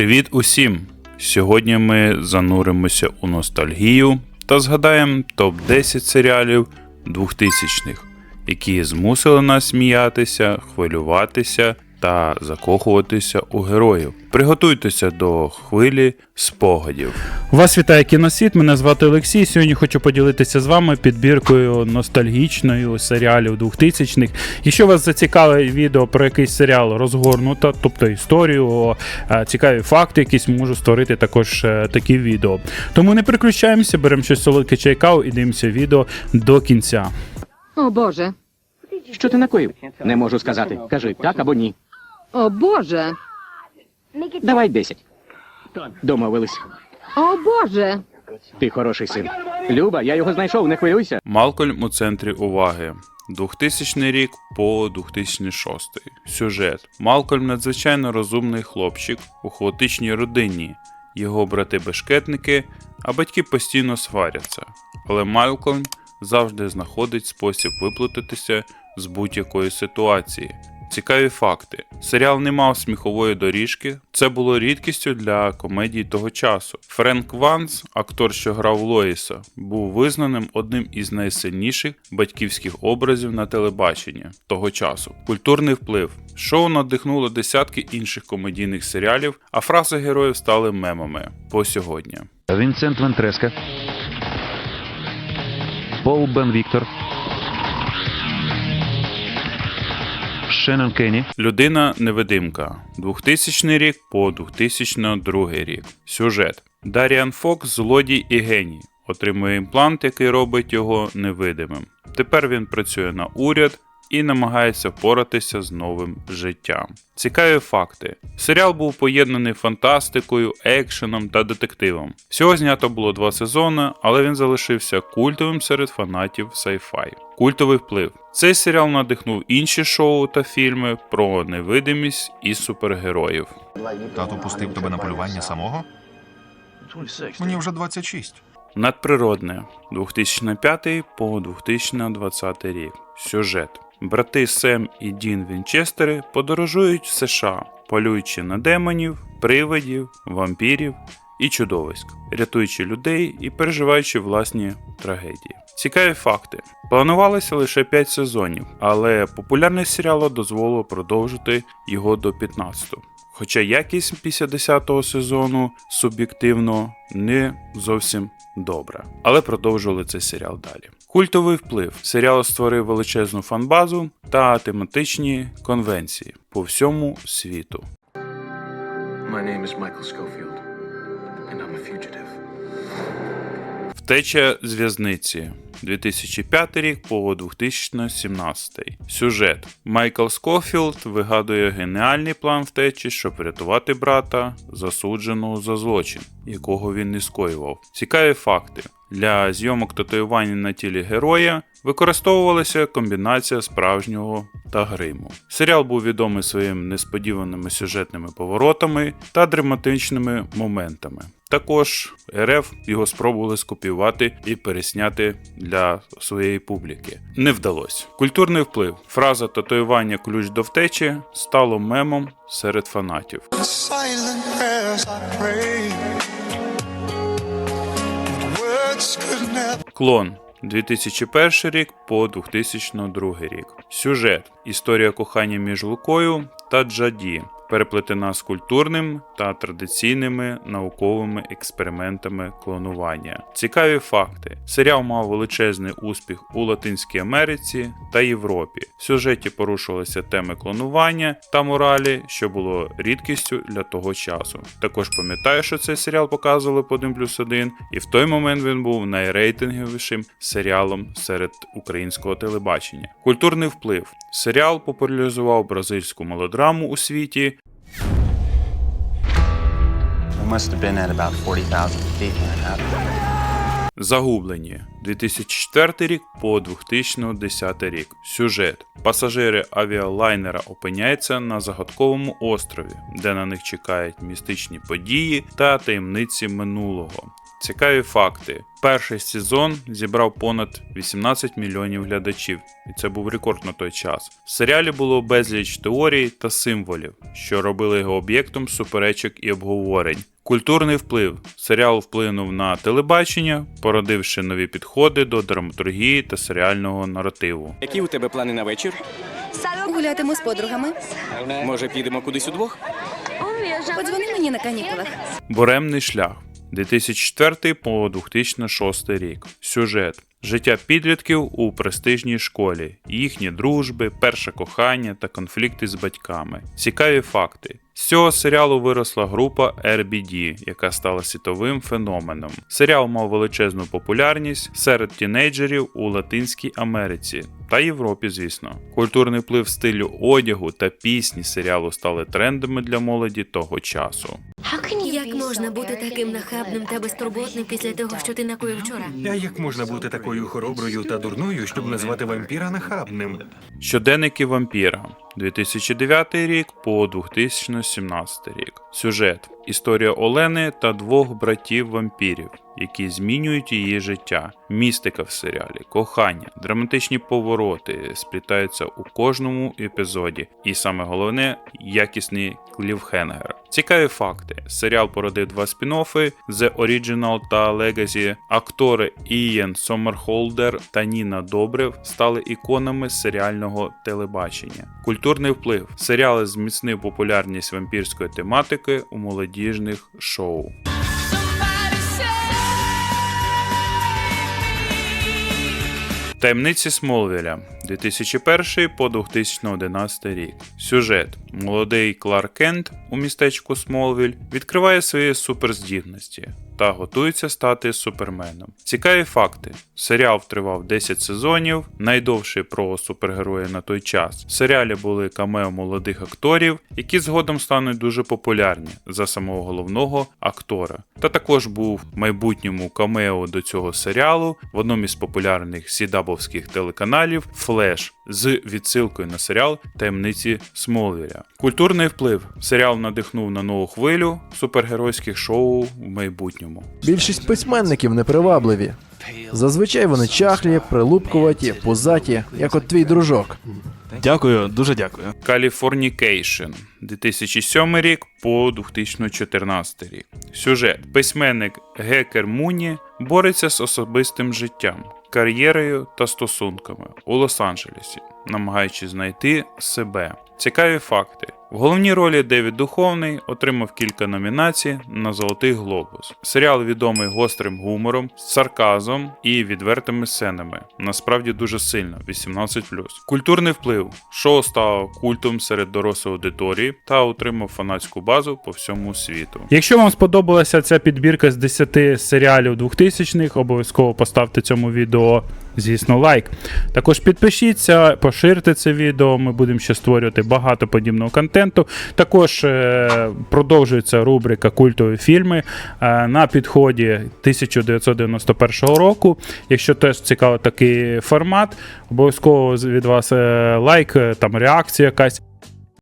Привіт усім! Сьогодні ми зануримося у ностальгію та згадаємо топ-10 серіалів 2000-х, які змусили нас сміятися, хвилюватися та закохуватися у героїв. Приготуйтеся до хвилі спогадів. Вас вітає кіносвіт, мене звати Олексій. Сьогодні хочу поділитися з вами підбіркою ностальгічною серіалів 2000-х. Якщо вас зацікавить відео про якийсь серіал розгорнуто, тобто історію, е, цікаві факти, якісь можу створити також е, такі відео. Тому не переключаємося, беремо щось солодке чайкав і дивимося відео до кінця. О Боже. Що ти накоїв? Не можу сказати. Кажи так або ні. О Боже. Давай десять. Домовились. О Боже. Ти хороший син. Люба, я його знайшов, не хвилюйся. Малкольм у центрі уваги. 2000 рік по 2006. Сюжет. Малкольм надзвичайно розумний хлопчик у хаотичній родині. Його брати-бешкетники, а батьки постійно сваряться. Але Малкольм завжди знаходить спосіб виплутатися з будь-якої ситуації. Цікаві факти. Серіал не мав сміхової доріжки. Це було рідкістю для комедій того часу. Френк Ванс, актор, що грав Лоїса, був визнаним одним із найсильніших батьківських образів на телебаченні того часу. Культурний вплив. Шоу надихнуло десятки інших комедійних серіалів, а фрази героїв стали мемами по сьогодні. Вінсент Вентреска. Пол Бен Віктор. Шеннон Кенні. Людина невидимка. 2000 рік по 2002 рік. Сюжет. Даріан Фокс злодій і геній. Отримує імплант, який робить його невидимим. Тепер він працює на уряд і намагається впоратися з новим життям. Цікаві факти. Серіал був поєднаний фантастикою, екшеном та детективом. Всього знято було два сезони, але він залишився культовим серед фанатів sci-fi. Культовий вплив. Цей серіал надихнув інші шоу та фільми про невидимість і супергероїв. Тато пустив тебе на полювання самого? Мені вже 26. Надприродне 2005 по 2020 рік. Сюжет. Брати Сем і Дін Вінчестери подорожують в США, полюючи на демонів, привидів, вампірів і чудовиськ, рятуючи людей і переживаючи власні трагедії. Цікаві факти. Планувалося лише 5 сезонів, але популярність серіалу дозволило продовжити його до 15. Хоча якість після 10-го сезону суб'єктивно не зовсім добра, але продовжували цей серіал далі. Культовий вплив. Серіал створив величезну фанбазу та тематичні конвенції по всьому світу. My name is Michael Schofield, and I'm a fugitive. Втеча з в'язниці 2005 рік по 2017. Сюжет. Майкл Скофілд вигадує геніальний план втечі, щоб врятувати брата, засудженого за злочин, якого він не скоював. Цікаві факти. Для зйомок татуювання на тілі героя використовувалася комбінація справжнього та гриму. Серіал був відомий своїми несподіваними сюжетними поворотами та драматичними моментами. Також РФ його спробували скопіювати і пересняти для своєї публіки. Не вдалося. Культурний вплив. Фраза татуювання ключ до втечі стало мемом серед фанатів. Клон 2001 рік по 2002 рік. Сюжет. Історія кохання між Лукою та Джаді, переплетена з культурним та традиційними науковими експериментами клонування. Цікаві факти. Серіал мав величезний успіх у Латинській Америці та Європі. В сюжеті порушувалися теми клонування та моралі, що було рідкістю для того часу. Також пам'ятаю, що цей серіал показували по 1 плюс 1, і в той момент він був найрейтинговішим серіалом серед українського телебачення. Культурний вплив. Серіал популяризував бразильську мелодраму у світі must have been at about 40,000 feet when it happened. Загублені 2004 рік по 2010 рік. Сюжет. Пасажири авіалайнера опиняються на загадковому острові, де на них чекають містичні події та таємниці минулого. Цікаві факти. Перший сезон зібрав понад 18 мільйонів глядачів, і це був рекорд на той час. В серіалі було безліч теорій та символів, що робили його об'єктом суперечок і обговорень. Культурний вплив. Серіал вплинув на телебачення, породивши нові підходи до драматургії та серіального наративу. Які у тебе плани на вечір? Гулятиму з подругами. Може, підемо кудись удвох? Подзвони мені на канікулах. Буремний шлях 2004 по 2006 рік. Сюжет. Життя підлітків у престижній школі, їхні дружби, перше кохання та конфлікти з батьками. Цікаві факти. З цього серіалу виросла група RBD, яка стала світовим феноменом. Серіал мав величезну популярність серед тінейджерів у Латинській Америці та Європі, звісно. Культурний вплив стилю одягу та пісні серіалу стали трендами для молоді того часу. Можна бути таким нахабним та безтурботним після того, що ти накоїв вчора? А як можна бути такою хороброю та дурною, щоб назвати вампіра нахабним? Щоденники вампіра 2009 рік по 2017 рік. Сюжет. Історія Олени та двох братів вампірів, які змінюють її життя. Містика в серіалі, кохання, драматичні повороти сплітаються у кожному епізоді. І саме головне якісний клівхенгер. Цікаві факти. Серіал породив два спін-оффи The Original та Legacy. Актори Ієн Сомерхолдер та Ніна Добрев стали іконами серіального телебачення. Культурний вплив. Серіали зміцнив популярність вампірської тематики у молодіжних шоу. Таємниці Смолвіля 2001 по 2011 рік. Сюжет: молодий Кларк Кент у містечку Смолвіль відкриває свої суперздібності та готується стати суперменом. Цікаві факти: серіал тривав 10 сезонів, найдовший про супергероя на той час. В серіалі були камео молодих акторів, які згодом стануть дуже популярні за самого головного актора. Та також був в майбутньому камео до цього серіалу в одному із популярних сідабовських телеканалів Флеш з відсилкою на серіал Таємниці Смолвіля. Культурний вплив серіал надихнув на нову хвилю супергеройських шоу в майбутньому. Більшість письменників непривабливі. Зазвичай вони чахлі, прилупкуваті, пузаті, як от твій дружок. Дякую, дуже дякую. Californication 2007 рік по 2014 рік. Сюжет: письменник Гекер Муні бореться з особистим життям, кар'єрою та стосунками у Лос-Анджелесі, намагаючись знайти себе. Цікаві факти. В головній ролі Девід Духовний отримав кілька номінацій на Золотий Глобус. Серіал відомий гострим гумором, сарказмом і відвертими сценами. Насправді дуже сильно 18+. Культурний вплив. Шоу стало культом серед дорослої аудиторії та отримав фанатську базу по всьому світу. Якщо вам сподобалася ця підбірка з 10 серіалів 2000-х, обов'язково поставте цьому відео, звісно, лайк. Також підпишіться, поширте це відео. Ми будемо ще створювати багато подібного контенту. Також е, продовжується рубрика Культові фільми е, на підході 1991 року. Якщо теж цікавий такий формат, обов'язково від вас е, лайк, там реакція якась.